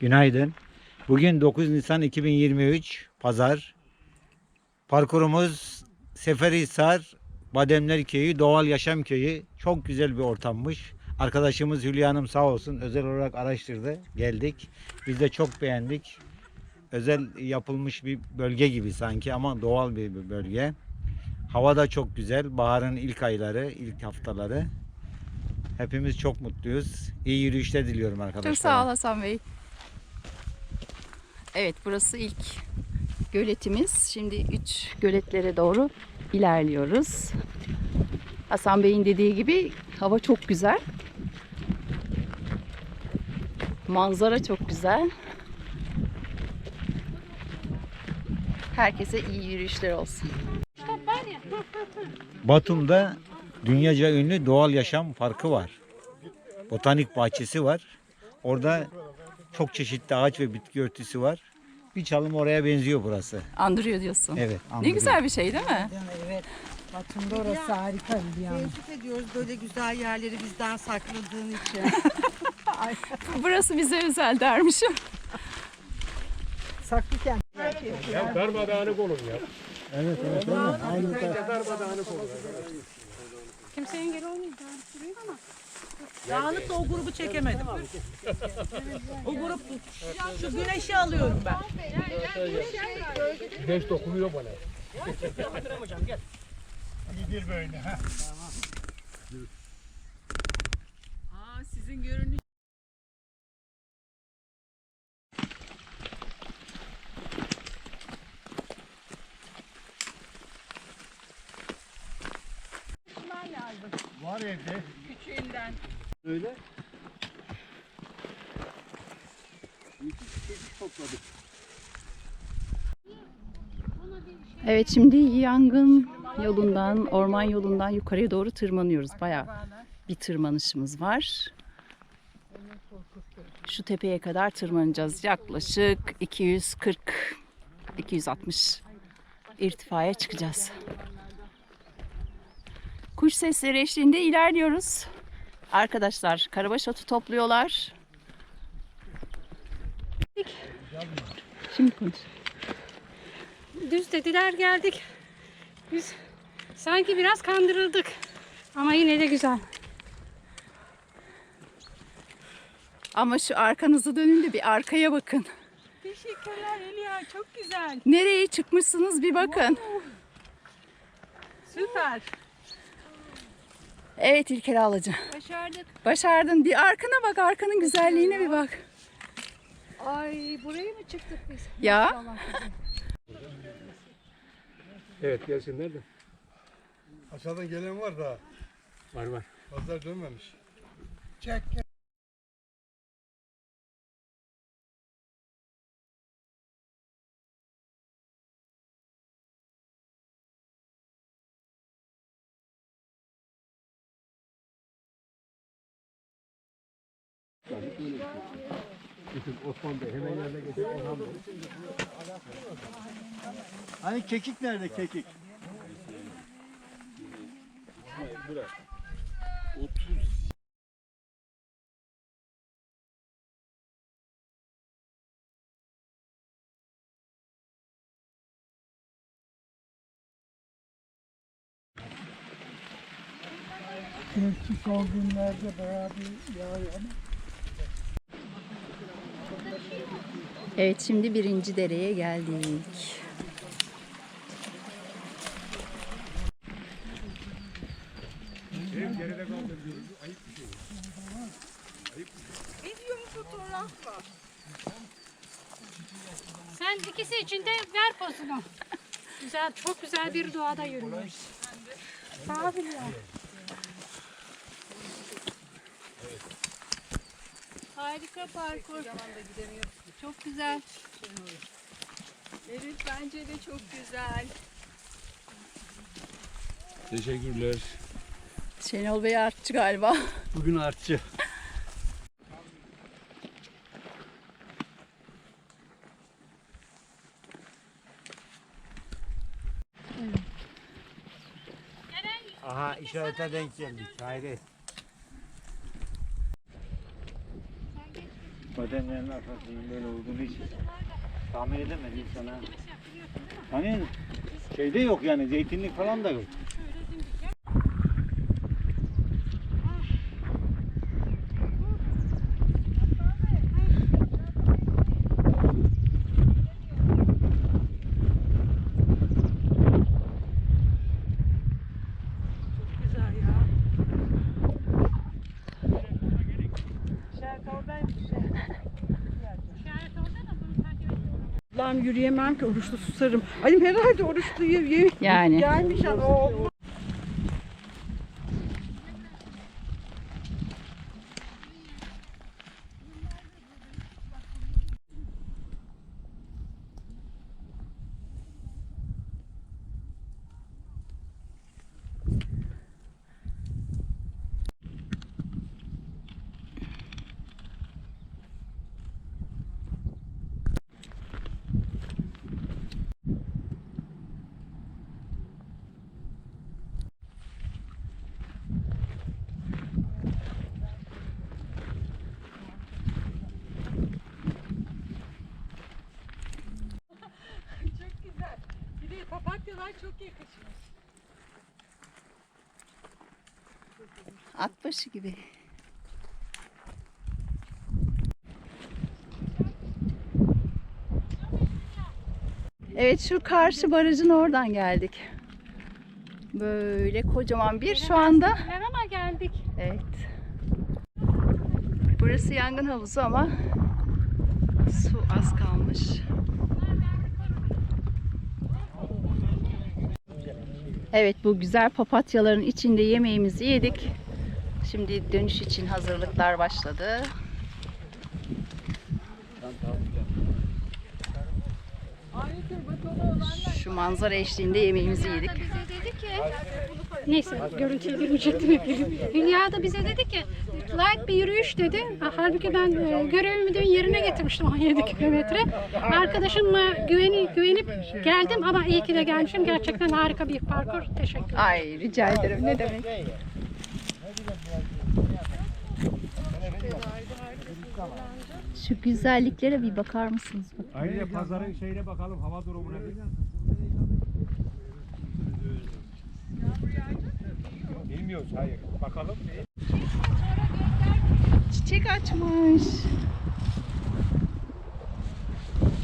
Günaydın. Bugün 9 Nisan 2023 Pazar. Parkurumuz Seferihisar Bademler Köyü Doğal Yaşam Köyü. Çok güzel bir ortammış. Arkadaşımız Hülya Hanım sağ olsun özel olarak araştırdı. Geldik. Biz de çok beğendik. Özel yapılmış bir bölge gibi sanki ama doğal bir bölge. Hava da çok güzel. Baharın ilk ayları, ilk haftaları. Hepimiz çok mutluyuz. İyi yürüyüşler diliyorum arkadaşlar. Çok sağ ol Hasan Bey. Evet burası ilk göletimiz. Şimdi üç göletlere doğru ilerliyoruz. Hasan Bey'in dediği gibi hava çok güzel. Manzara çok güzel. Herkese iyi yürüyüşler olsun. Batum'da dünyaca ünlü doğal yaşam parkı var. Botanik bahçesi var. Orada çok çeşitli ağaç ve bitki örtüsü var. Bir çalım oraya benziyor burası. Andırıyor diyorsun. Evet. Ne andırıyor. güzel bir şey değil mi? Evet. Batum'da orası harika bir yani. Teessüf ediyoruz böyle güzel yerleri bizden sakladığın için. Burası bize özel dermişim. Saklıken. Ya darmadağınık olun ya. Evet evet. mi? Aynı taraf. Darmadağınık olun. Kimse engel olmayacak duruyor ama. Dağınık da o grubu çekemedim. o grup şu güneşi alıyorum ben. Güneş dokunuyor bana. Aa sizin görünüş. Var evde. Küçüğünden. Öyle. Evet şimdi yangın yolundan, orman yolundan yukarıya doğru tırmanıyoruz. Bayağı bir tırmanışımız var. Şu tepeye kadar tırmanacağız. Yaklaşık 240 260 irtifaya çıkacağız. Kuş sesleri eşliğinde ilerliyoruz. Arkadaşlar karabaş otu topluyorlar. Şimdi konuş. Düz dediler geldik. Biz sanki biraz kandırıldık. Ama yine de güzel. Ama şu arkanızı dönün de bir arkaya bakın. Teşekkürler Elia çok güzel. Nereye çıkmışsınız bir bakın. Süper. Evet İlker Ağlacı. Başardık. Başardın. Bir arkana bak. Arkanın güzelliğine bir bak. Ay buraya mı çıktık biz? Ya. Evet gelsinler de. Aşağıdan gelen var da Var var. pazar dönmemiş. Osman Bey hemen yerine Bey. Hani kekik nerede kekik? Gerçi son günlerde bayağı bir yağıyor ama. Evet şimdi birinci dereye geldik. Video mu fotoğraf mı? Sen ikisi içinde ver pozunu. Güzel, çok güzel bir doğada yürüyoruz. Sağ ol ya. Harika parkur. Çok güzel. Evet bence de çok güzel. Teşekkürler. Şenol Bey artçı galiba. Bugün artçı. Aha işarete denk geldik. Hayret. Bademlerin arkasının böyle olduğunu hiç tahmin edemedim sana. Hani şeyde yok yani zeytinlik falan da yok. Güzel ya. Şerit oradaymış. Lan yürüyemem ki oruçlu susarım. Ayım herhalde oruçlu ye, ye- Yani. gelmiş ama o çok güzel. Papatyalar çok yakışıyor. At başı gibi. Evet şu karşı barajın oradan geldik. Böyle kocaman bir şu anda. Ama geldik. Evet. Burası yangın havuzu ama su az kalmış. Evet bu güzel papatyaların içinde yemeğimizi yedik. Şimdi dönüş için hazırlıklar başladı. Şu manzara eşliğinde yemeğimizi yedik. Neyse görüntüye girmeyecektim hep. Hülya da bize dedi ki like bir yürüyüş dedi. Ha, Halbuki ben e, görevimi dün yerine getirmiştim 17 kilometre. Arkadaşımla güveni, güvenip geldim ama iyi ki de gelmişim. Gerçekten harika bir parkur. Teşekkür Ay rica ederim ne demek. Şu güzelliklere bir bakar mısınız? Ayrıca pazarın şeyine bakalım hava durumuna. Bilmiyoruz hayır. Bakalım. Çiçek açmış.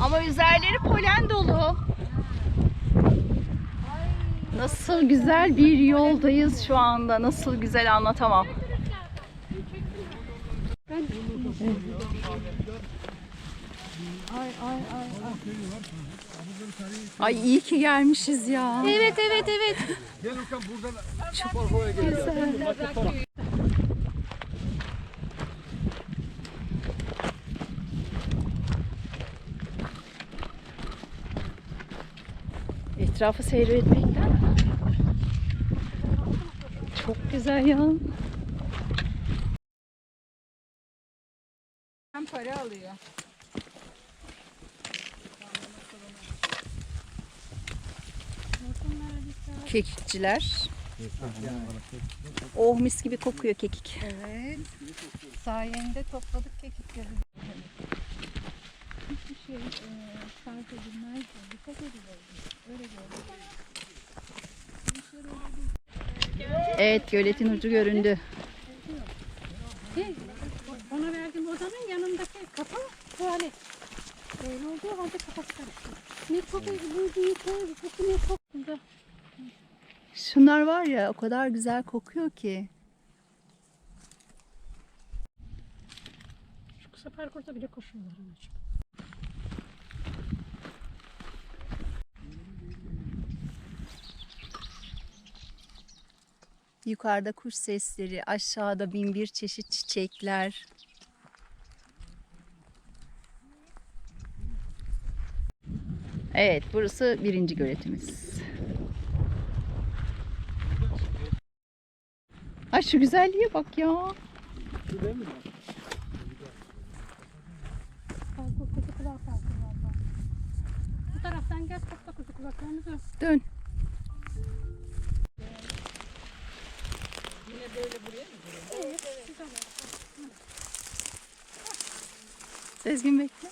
Ama üzerleri polen dolu. Nasıl güzel bir yoldayız şu anda. Nasıl güzel anlatamam. Ay iyi ki gelmişiz ya. Evet evet evet. Etrafı seyretmekten. Çok güzel ya. Hem para alıyor. Kekikçiler. Oh mis gibi kokuyor kekik. Evet. Sayende topladık kekikleri. Hiçbir şey e, fark edilmez. Dikkat edilir. Evet göletin ucu göründü. Ona verdiğim odanın yanındaki kapı tuvalet. Böyle olduğu halde kafası karıştı. Ne çok bu büyük, bu ne güzel. Şunlar var ya o kadar güzel kokuyor ki. Şu kısa parkurda bile koşuyorlar. anacığım. Yukarıda kuş sesleri, aşağıda bin bir çeşit çiçekler. Evet, burası birinci göletimiz. Ay şu güzelliğe bak ya. Bu taraftan gel topla kuzu kulaklarını dön. Dön. Sezgin bekle.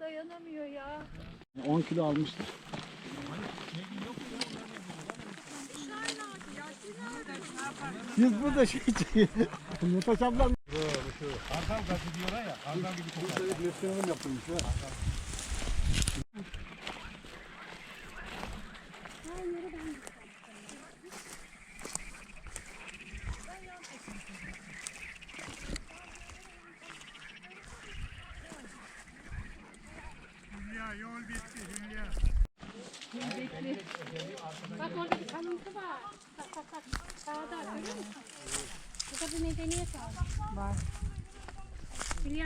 Dayanamıyor ya. 10 kilo almıştır. Biz burada şey çekiyoruz. Nefes ablam. Hardal gazı diyorlar ya. Hardal gibi kokar. Restoranım yapılmış ha. Bak orada bir kalıntı var. Bak bak bak. Sağda görüyor musun? Burada bir medeniyet var. Var.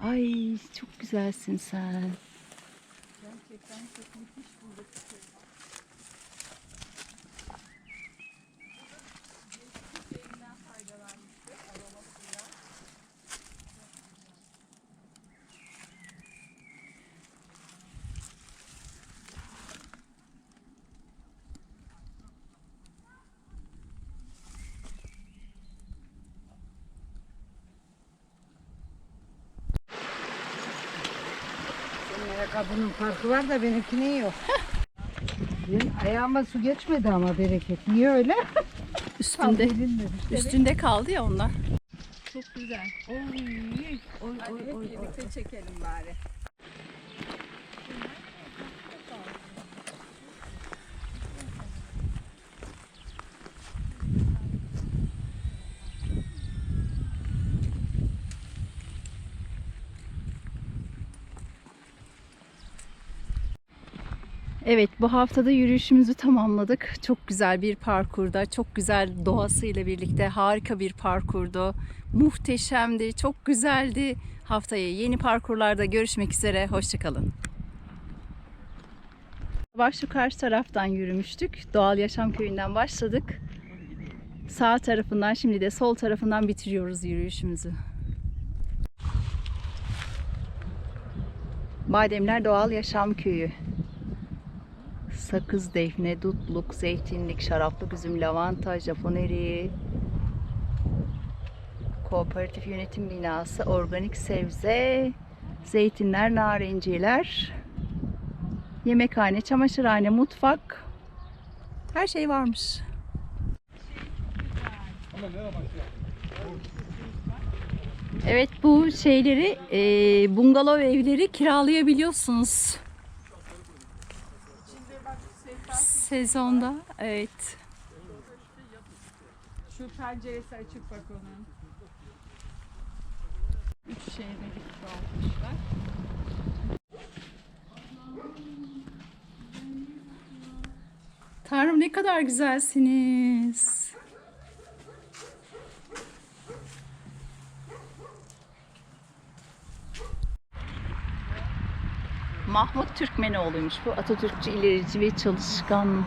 Ay çok güzelsin sen. Ayakkabının farkı var da benimkinin yok. Benim ayağıma su geçmedi ama bereket. Niye öyle? Üstünde üstünde kaldı ya onlar. Çok güzel. Oy oy oy oy. oy. Birlikte çekelim bari. Evet bu haftada yürüyüşümüzü tamamladık. Çok güzel bir parkurda, çok güzel doğasıyla birlikte harika bir parkurdu. Muhteşemdi, çok güzeldi. Haftaya yeni parkurlarda görüşmek üzere, hoşçakalın. Bak şu karşı taraftan yürümüştük. Doğal Yaşam Köyü'nden başladık. Sağ tarafından şimdi de sol tarafından bitiriyoruz yürüyüşümüzü. Bademler Doğal Yaşam Köyü. Sakız, defne, dutluk, zeytinlik, şaraplık üzüm, lavanta, Japon eriği, kooperatif yönetim binası, organik sebze, zeytinler, narenciyeler, yemekhane, çamaşırhane, mutfak, her şey varmış. Evet bu şeyleri, eee, bungalov evleri kiralayabiliyorsunuz. Sezonda evet. Şu penceresi açık bak onun. Üç şeyleri dağıtmışlar. Tanrım ne kadar güzelsiniz. Mahmut Türkmenoğlu'ymuş bu. Atatürkçü, ilerici ve çalışkan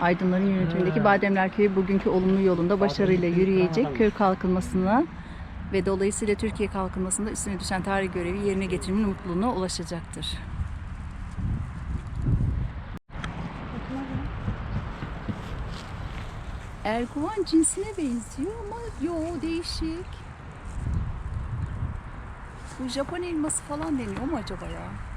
aydınların yönetimindeki Bademler Köyü bugünkü olumlu yolunda başarıyla yürüyecek. Köy kalkınmasına ve dolayısıyla Türkiye kalkınmasında üstüne düşen tarih görevi yerine getirmenin mutluluğuna ulaşacaktır. Erguvan cinsine benziyor ama yo değişik. Bu Japon elması falan deniyor mu acaba ya?